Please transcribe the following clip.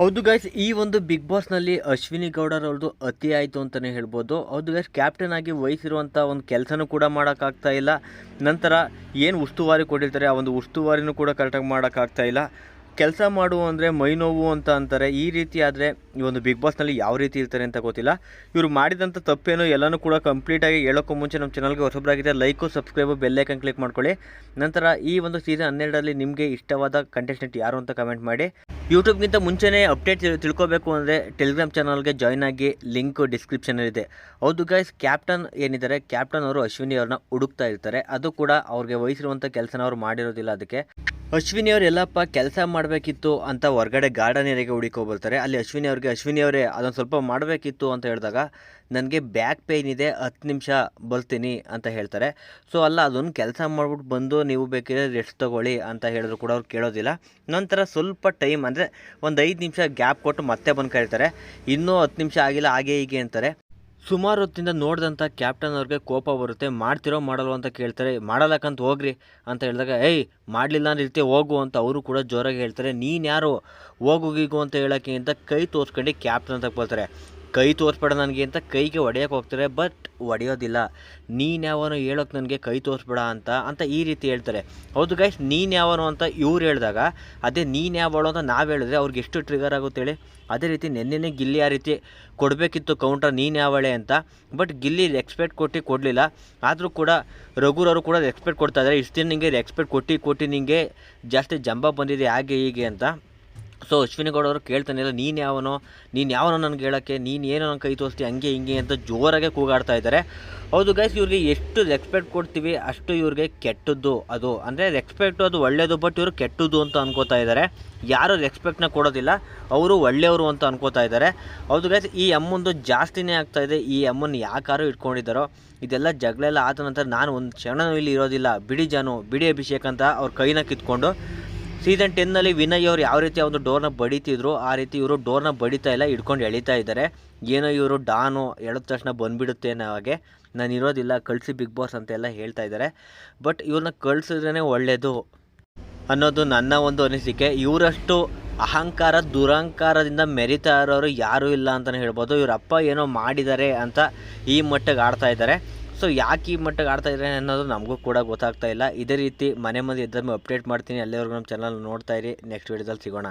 ಹೌದು ಗೈಸ್ ಈ ಒಂದು ಬಿಗ್ ಬಾಸ್ನಲ್ಲಿ ಅಶ್ವಿನಿ ಗೌಡರ್ ಅವ್ರದ್ದು ಅತಿ ಆಯಿತು ಅಂತಲೇ ಹೇಳ್ಬೋದು. ಹೌದು ಗೈಸ್ ಕ್ಯಾಪ್ಟನ್ ಆಗಿ ವಹಿಸಿರುವಂಥ ಒಂದು ಕೆಲಸನೂ ಕೂಡ ಮಾಡೋಕ್ಕಾಗ್ತಾ ಇಲ್ಲ. ನಂತರ ಏನು ಉಸ್ತುವಾರಿ ಕೊಟ್ಟಿರ್ತಾರೆ, ಆ ಒಂದು ಉಸ್ತುವಾರಿನೂ ಕೂಡ ಕರೆಕ್ಟಾಗಿ ಮಾಡೋಕ್ಕಾಗ್ತಾ ಇಲ್ಲ. ಕೆಲಸ ಮಾಡು ಅಂದರೆ ಮೈ ನೋವು ಅಂತ ಅಂತಾರೆ. ಈ ರೀತಿ ಆದರೆ ಈ ಒಂದು ಬಿಗ್ ಬಾಸ್ನಲ್ಲಿ ಯಾವ ರೀತಿ ಇರ್ತಾರೆ ಅಂತ ಗೊತ್ತಿಲ್ಲ. ಇವರು ಮಾಡಿದಂಥ ತಪ್ಪೇನೋ ಎಲ್ಲನೂ ಕೂಡ ಕಂಪ್ಲೀಟಾಗಿ ಹೇಳೋಕ್ಕೂ ಮುಂಚೆ ನಮ್ಮ ಚಾನಲ್ಗೆ ಹೊಸಬರಾಗಿದೆ like subscribe bell icon click ಮಾಡ್ಕೊಳ್ಳಿ. ನಂತರ ಈ ಒಂದು ಸೀಸನ್ ಹನ್ನೆರಡರಲ್ಲಿ ನಿಮಗೆ ಇಷ್ಟವಾದ ಕಂಟೆಸ್ಟೆಂಟ್ ಯಾರು ಅಂತ ಕಮೆಂಟ್ ಮಾಡಿ. ಯೂಟ್ಯೂಬ್ಗಿಂತ ಮುಂಚೆನೇ ಅಪ್ಡೇಟ್ ತಿಳ್- ತಿಳ್ಕೊಬೇಕು ಅಂದರೆ ಟೆಲಿಗ್ರಾಮ್ ಚಾನಲ್ಗೆ ಜಾಯ್ನ್ ಆಗಿ ಲಿಂಕ್ ಡಿಸ್ಕ್ರಿಪ್ಷನಲ್ಲಿದೆ ಹೌದು ಗೈಸ್ ಕ್ಯಾಪ್ಟನ್ ಏನಿದ್ದಾರೆ? ಕ್ಯಾಪ್ಟನ್ ಅವರು ಅಶ್ವಿನಿ ಅವ್ರನ್ನ ಹುಡುಕ್ತಾ ಇರ್ತಾರೆ. ಅದು ಕೂಡ ಅವ್ರಿಗೆ ವಹಿಸಿರುವಂಥ ಕೆಲಸನ ಅವ್ರು ಮಾಡಿರೋದಿಲ್ಲ ಅದಕ್ಕೆ. ಅಶ್ವಿನಿ ಅವ್ರು ಎಲ್ಲಪ್ಪ ಕೆಲಸ ಮಾಡಬೇಕಿತ್ತು ಅಂತ ಹೊರಗಡೆ ಗಾರ್ಡನ್ ಏರಿಯಾಗೆ ಹುಡುಕೋ ಬರ್ತಾರೆ ಅಲ್ಲಿ ಅಶ್ವಿನಿ ಅವ್ರಿಗೆ, ಅಶ್ವಿನಿ ಅವರೇ ಅದೊಂದು ಸ್ವಲ್ಪ ಮಾಡಬೇಕಿತ್ತು ಅಂತ ಹೇಳಿದಾಗ ನನಗೆ ಬ್ಯಾಕ್ ಪೇಯ್ನ್ ಇದೆ, ಹತ್ತು ನಿಮಿಷ ಬರ್ತೀನಿ ಅಂತ ಹೇಳ್ತಾರೆ. ಸೊ ಅಲ್ಲ, ಅದೊಂದು ಕೆಲಸ ಮಾಡ್ಬಿಟ್ಟು ಬಂದು ನೀವು ಬೇಕಿದ್ರೆ ರೆಸ್ಟ್ ತೊಗೊಳ್ಳಿ ಅಂತ ಹೇಳಿದ್ರು ಕೂಡ ಅವ್ರು ಕೇಳೋದಿಲ್ಲ. ನಂತರ ಸ್ವಲ್ಪ ಟೈಮ್ ಅಂದರೆ ಒಂದು ಐದು ನಿಮಿಷ ಗ್ಯಾಪ್ ಕೊಟ್ಟು ಮತ್ತೆ ಬಂದು ಕರೀತಾರೆ. ಇನ್ನೂ ಹತ್ತು ನಿಮಿಷ ಆಗಿಲ್ಲ, ಹಾಗೆ ಹೀಗೆ ಅಂತಾರೆ. ಸುಮಾರು ಹೊತ್ತಿಂದ ನೋಡಿದಂಥ ಕ್ಯಾಪ್ಟನ್ ಅವ್ರಿಗೆ ಕೋಪ ಬರುತ್ತೆ, ಮಾಡ್ತಿರೋ ಮಾಡಲ್ವ ಅಂತ ಕೇಳ್ತಾರೆ ಮಾಡಲಕ್ಕಂತ ಹೋಗ್ರಿ ಅಂತ ಹೇಳಿದಾಗ, ಏಯ್, ಮಾಡಲಿಲ್ಲ ಅಂದ್ರೆ ಇರ್ತೀವಿ ಹೋಗು ಅಂತ ಅವರು ಕೂಡ ಜೋರಾಗಿ ಹೇಳ್ತಾರೆ. ನೀನು ಯಾರು? ಹೋಗು, ಗೀಗು ಅಂತ ಹೇಳೋಕ್ಕಿಂತ ಕೈ ತೋರಿಸ್ಕೊಂಡು ಕ್ಯಾಪ್ಟನ್ ಅಂತ ಬರ್ತಾರೆ ಕೈ ತೋರಿಸ್ಬೇಡ ನನಗೆ ಅಂತ ಕೈಗೆ ಹೊಡೆಯೋಕೆ ಹೋಗ್ತಾರೆ ಬಟ್ ಹೊಡೆಯೋದಿಲ್ಲ ನೀನು ಯಾವನು ಹೇಳೋಕೆ ನನಗೆ ಕೈ ತೋರಿಸ್ಬೇಡ ಅಂತ ಅಂತ ಈ ರೀತಿ ಹೇಳ್ತಾರೆ. ಹೌದು ಗೈಸ್ ನೀನು ಯಾವನು ಅಂತ ಇವ್ರು ಹೇಳಿದಾಗ, ಅದೇ ನೀನು ಯಾವಳು ಅಂತ ನಾವು ಹೇಳಿದ್ರೆ ಅವ್ರಿಗೆ ಎಷ್ಟು ಟ್ರಿಗರ್ ಆಗುತ್ತೆ ಹೇಳಿ? ಅದೇ ರೀತಿ ನೆನ್ನೆನೇ ಗಿಲ್ಲಿ ಆ ರೀತಿ ಕೊಡಬೇಕಿತ್ತು ಕೌಂಟರ್ ನೀನು ಯಾವಳೆ ಅಂತ ಬಟ್ ಗಿಲ್ಲಿ ರೆಕ್ಸ್ಪೆಕ್ಟ್ ಕೊಟ್ಟು ಕೊಡಲಿಲ್ಲ. ಆದರೂ ಕೂಡ ರಘುರವರು ಕೂಡ ರೆಕ್ಸ್ಪೆಕ್ಟ್ ಕೊಡ್ತಾ ಇದ್ದಾರೆ ಇಷ್ಟು ದಿನ ನಿಂಗೆ ರೆಕ್ಸ್ಪೆಕ್ಟ್ ಕೊಟ್ಟು ಕೊಟ್ಟು ನಿಂಗೆ ಜಾಸ್ತಿ ಜಂಬ ಬಂದಿದೆ, ಹಾಗೆ ಹೀಗೆ ಅಂತ. ಸೊ ಅಶ್ವಿನಿ ಗೌಡ ಅವರು ಕೇಳ್ತಾನೆ ಇಲ್ಲ, ನೀನು ಯಾವನೋ ನೀನು ಯಾವನೋ ನನಗೆ ಹೇಳೋಕ್ಕೆ ನೀನು ಏನೋ ನನ್ನ ಕೈ ತೋರಿಸ್ತಿ, ಹಂಗೆ ಹಿಂಗೆ ಅಂತ ಜೋರಾಗೆ ಕೂಗಾಡ್ತಾ ಇದ್ದಾರೆ. ಹೌದು ಗೈಸ್ ಇವ್ರಿಗೆ ಎಷ್ಟು ರೆಸ್ಪೆಕ್ಟ್ ಕೊಡ್ತೀವಿ, ಅಷ್ಟು ಇವ್ರಿಗೆ ಕೆಟ್ಟದ್ದು ಅದು. ಅಂದರೆ ರೆಸ್ಪೆಕ್ಟು ಅದು ಒಳ್ಳೆಯದು ಬಟ್ ಇವರು ಕೆಟ್ಟದ್ದು ಅಂತ ಅನ್ಕೋತಾ ಇದ್ದಾರೆ. ಯಾರು ರೆಸ್ಪೆಕ್ಟ್ನ ಕೊಡೋದಿಲ್ಲ, ಅವರು ಒಳ್ಳೆಯವರು ಅಂತ ಅನ್ಕೋತಾ ಇದ್ದಾರೆ. ಹೌದು ಗೈಸ್ ಈ ಅಮ್ಮಂದು ಜಾಸ್ತಿನೇ ಆಗ್ತಾ ಇದೆ, ಈ ಅಮ್ಮನ ಯಾಕಾರು ಇಟ್ಕೊಂಡಿದ್ದಾರೋ, ಇದೆಲ್ಲ ಜಗಳೆಲ್ಲ ಆದ ನಂತರ ನಾನು ಒಂದು ಕ್ಷಣನೂ ಇಲ್ಲಿ ಇರೋದಿಲ್ಲ. ಬಿಡಿ ಜಾನು, ಬಿಡಿ ಅಭಿಷೇಕ್ ಅಂತ ಅವ್ರ ಕೈನ ಕಿತ್ಕೊಂಡು ಸೀಸನ್ ಟೆನ್ನಲ್ಲಿ ವಿನಯ್ ಅವರು ಯಾವ ರೀತಿ ಒಂದು ಡೋರ್ನ ಬಡಿತಿದ್ರು, ಆ ರೀತಿ ಇವರು ಡೋರ್ನ ಬಡಿತಾ ಇಲ್ಲ, ಹಿಡ್ಕೊಂಡು ಎಳಿತಾ ಇದ್ದಾರೆ ಏನೋ ಇವರು ಡಾನು ಎಳೆದ ತಕ್ಷಣ ಬಂದುಬಿಡುತ್ತೆ ಅನ್ನೋ ಹಾಗೆ ನಾನು ಇರೋದಿಲ್ಲ, ಕಳಿಸಿ ಬಿಗ್ ಬಾಸ್ ಅಂತೆಲ್ಲ ಹೇಳ್ತಾ ಇದ್ದಾರೆ ಬಟ್ ಇವ್ರನ್ನ ಕಳಿಸಿದ್ರೇ ಒಳ್ಳೆಯದು ಅನ್ನೋದು ನನ್ನ ಒಂದು ಅನಿಸಿಕೆ. ಇವರಷ್ಟು ಅಹಂಕಾರ, ದುರಹಂಕಾರದಿಂದ ಮೆರಿತಾ ಇರೋರು ಯಾರೂ ಇಲ್ಲ ಅಂತಲೇ ಹೇಳ್ಬೋದು. ಇವರಪ್ಪ ಏನೋ ಮಾಡಿದ್ದಾರೆ ಅಂತ ಈ ಮಟ್ಟಿಗೆ ಆಡ್ತಾ ಇದ್ದಾರೆ ಸೊ ಯಾಕೆ ಈ ಮಟ್ಟಿಗೆ ಆಡ್ತಾ ಇದ್ದಾರೆ ಅನ್ನೋದು ನಮಗೂ ಕೂಡ ಗೊತ್ತಾಗ್ತಾ ಇಲ್ಲ. ಇದೇ ರೀತಿ ಮನೆ ಮಂದಿ ಎದ್ದ ಅಪ್ಡೇಟ್ ಮಾಡ್ತೀನಿ. ಅಲ್ಲಿವರೆಗೂ ನಮ್ಮ ಚಾನಲ್ ನೋಡ್ತಾ ಇರಿ. ನೆಕ್ಸ್ಟ್ ವೀಡಿಯೋದಲ್ಲಿ ಸಿಗೋಣ.